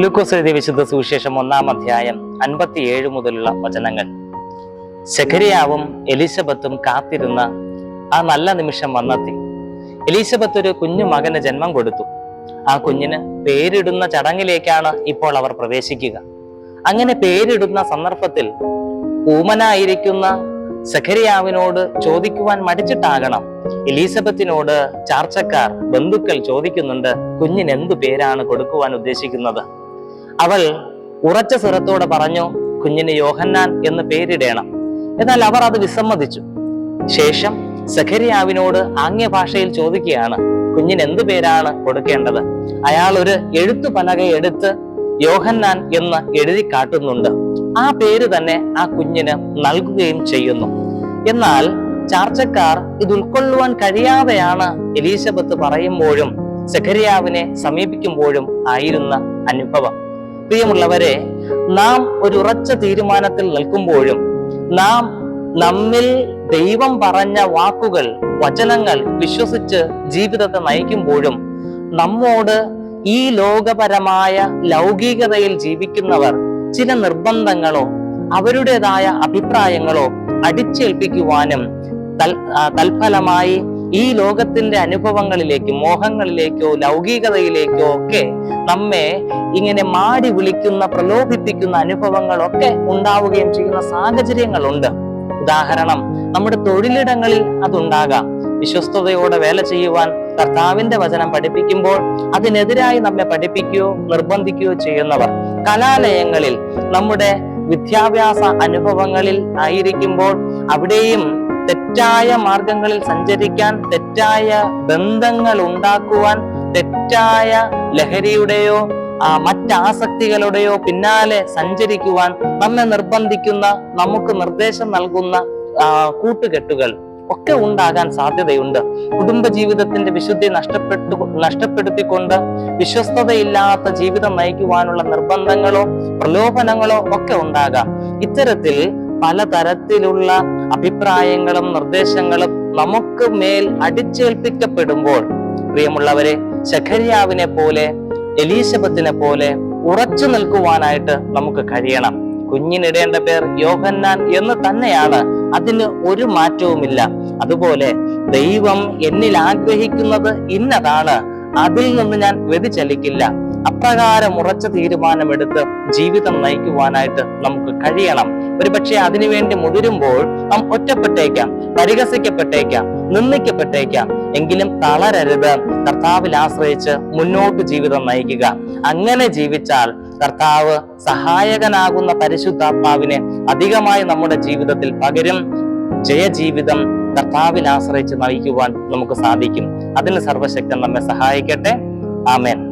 ലൂക്കോസ് എഴുതിയ വിശുദ്ധ സുവിശേഷം ഒന്നാം അധ്യായം അൻപത്തിയേഴ് മുതലുള്ള വചനങ്ങൾ. ശഖരിയാവും എലിസബത്തും കാത്തിരുന്ന ആ നല്ല നിമിഷം വന്നെത്തി. എലിസബത്ത് ഒരു കുഞ്ഞു മകന് ജന്മം കൊടുത്തു. ആ കുഞ്ഞിന് പേരിടുന്ന ചടങ്ങിലേക്കാണ് ഇപ്പോൾ അവർ പ്രവേശിക്കുക. അങ്ങനെ പേരിടുന്ന സന്ദർഭത്തിൽ ഊമനായിരിക്കുന്ന സഖരിയാവിനോട് ചോദിക്കുവാൻ മടിച്ചിട്ടാകണം. എലിസബത്തിനോട് ചാർച്ചക്കാർ ബന്ധുക്കൾ ചോദിക്കുന്നുണ്ട് കുഞ്ഞിന് എന്തു പേരാണ് കൊടുക്കുവാൻ ഉദ്ദേശിക്കുന്നത്? അവൾ ഉറച്ച സ്വരത്തോടെ പറഞ്ഞു കുഞ്ഞിന് യോഹന്നാൻ എന്ന് പേരിടേണം. എന്നാൽ അവർ അത് വിസമ്മതിച്ചു. ശേഷം സഖരിയാവിനോട് ആംഗ്യ ഭാഷയിൽ ചോദിക്കുകയാണ് കുഞ്ഞിന് എന്ത് പേരാണ് കൊടുക്കേണ്ടത്? അയാൾ ഒരു എഴുത്തു പലക എടുത്ത് യോഹന്നാൻ എന്ന് എഴുതി കാട്ടുന്നുണ്ട്. ആ പേര് തന്നെ ആ കുഞ്ഞിന് നൽകുകയും ചെയ്യുന്നു. എന്നാൽ ചാർച്ചക്കാർ ഇത് ഉൾക്കൊള്ളുവാൻ കഴിയാതെയാണ് എലീസബത്ത് പറയുമ്പോഴും സഖരിയാവിനെ സമീപിക്കുമ്പോഴും ആയിരുന്ന അനുഭവം. പ്രിയമുള്ളവരെ നാം ഒരു ഉറച്ച തീരുമാനത്തിൽ നിൽക്കുമ്പോഴും നാം നമ്മിൽ ദൈവം പറഞ്ഞ വാക്കുകൾ വചനങ്ങൾ വിശ്വസിച്ച് ജീവിതത്തെ നയിക്കുമ്പോഴും നമ്മോട് ഈ ലോകപരമായ ലൗകികതയിൽ ജീവിക്കുന്നവർ ചില നിർബന്ധങ്ങളോ അവരുടേതായ അഭിപ്രായങ്ങളോ അടിച്ചേൽപ്പിക്കുവാനും തൽ തൽഫലമായി ഈ ലോകത്തിന്റെ അനുഭവങ്ങളിലേക്ക് മോഹങ്ങളിലേക്കോ ലൗകികതയിലേക്കോ ഒക്കെ നമ്മെ ഇങ്ങനെ മാടി വിളിക്കുന്ന പ്രലോഭിപ്പിക്കുന്ന അനുഭവങ്ങളൊക്കെ ഉണ്ടാവുകയും ചെയ്യുന്ന സാഹചര്യങ്ങളുണ്ട്. ഉദാഹരണം നമ്മുടെ തൊഴിലിടങ്ങളിൽ അതുണ്ടാകാം. വിശ്വസ്തയോടെ വേല ചെയ്യുവാൻ കർത്താവിന്റെ വചനം പഠിപ്പിക്കുമ്പോൾ അതിനെതിരായി നമ്മെ പഠിപ്പിക്കുകയോ നിർബന്ധിക്കുകയോ ചെയ്യുന്നവർ. കലാലയങ്ങളിൽ നമ്മുടെ വിദ്യാഭ്യാസ അനുഭവങ്ങളിൽ ആയിരിക്കുമ്പോൾ അവിടെയും തെറ്റായ മാർഗങ്ങളിൽ സഞ്ചരിക്കാൻ തെറ്റായ ബന്ധങ്ങൾ ഉണ്ടാക്കുവാൻ തെറ്റായ ലഹരിയുടെയോ ആ, മറ്റാസക്തികളുടെയോ പിന്നാലെ സഞ്ചരിക്കുവാൻ നമ്മെ നിർബന്ധിക്കുന്ന നമുക്ക് നിർദ്ദേശം നൽകുന്ന കൂട്ടുകെട്ടുകൾ ഒക്കെ ഉണ്ടാകാൻ സാധ്യതയുണ്ട്. കുടുംബ ജീവിതത്തിന്റെ വിശുദ്ധി നഷ്ടപ്പെട്ടു നഷ്ടപ്പെടുത്തിക്കൊണ്ട് വിശ്വസ്തതയില്ലാത്ത ജീവിതം നയിക്കുവാനുള്ള നിർബന്ധങ്ങളോ പ്രലോഭനങ്ങളോ ഒക്കെ ഉണ്ടാകാം. ഇത്തരത്തിൽ പലതരത്തിലുള്ള അഭിപ്രായങ്ങളും നിർദ്ദേശങ്ങളും നമുക്ക് മേൽ അടിച്ചേൽപ്പിക്കപ്പെടുമ്പോൾ പ്രിയമുള്ളവരെ ശഖരിയാവിനെ പോലെ എലീസബത്തിനെ പോലെ ഉറച്ചു നിൽക്കുവാനായിട്ട് നമുക്ക് കഴിയണം. കുഞ്ഞിനിടേണ്ട പേർ യോഹന്നാൻ എന്ന് തന്നെയാണ്. അതിന് ഒരു മാറ്റവുമില്ല. അതുപോലെ ദൈവം എന്നിൽ ആഗ്രഹിക്കുന്നത് ഇന്നതാണ്. അതിൽ നിന്ന് ഞാൻ വ്യതിചലിക്കില്ല. അപ്രകാരം ഉറച്ച തീരുമാനമെടുത്ത് ജീവിതം നയിക്കുവാനായിട്ട് നമുക്ക് കഴിയണം. ഒരുപക്ഷെ അതിനുവേണ്ടി മുതിരുമ്പോൾ നാം ഒറ്റപ്പെട്ടേക്കാം പരിഹസിക്കപ്പെട്ടേക്കാം നിന്ദിക്കപ്പെട്ടേക്കാം. എങ്കിലും തളരരുത്. കർത്താവിൽ ആശ്രയിച്ച് മുന്നോട്ട് ജീവിതം നയിക്കുക. അങ്ങനെ ജീവിച്ചാൽ കർത്താവ് സഹായകനാകുന്ന പരിശുദ്ധാത്മാവിനെ അധികമായി നമ്മുടെ ജീവിതത്തിൽ പകരും. ജയജീവിതം കർത്താവിൽ ആശ്രയിച്ച് നയിക്കുവാൻ നമുക്ക് സാധിക്കും. അതിന് സർവശക്തൻ നമ്മെ സഹായിക്കട്ടെ. ആമേൻ.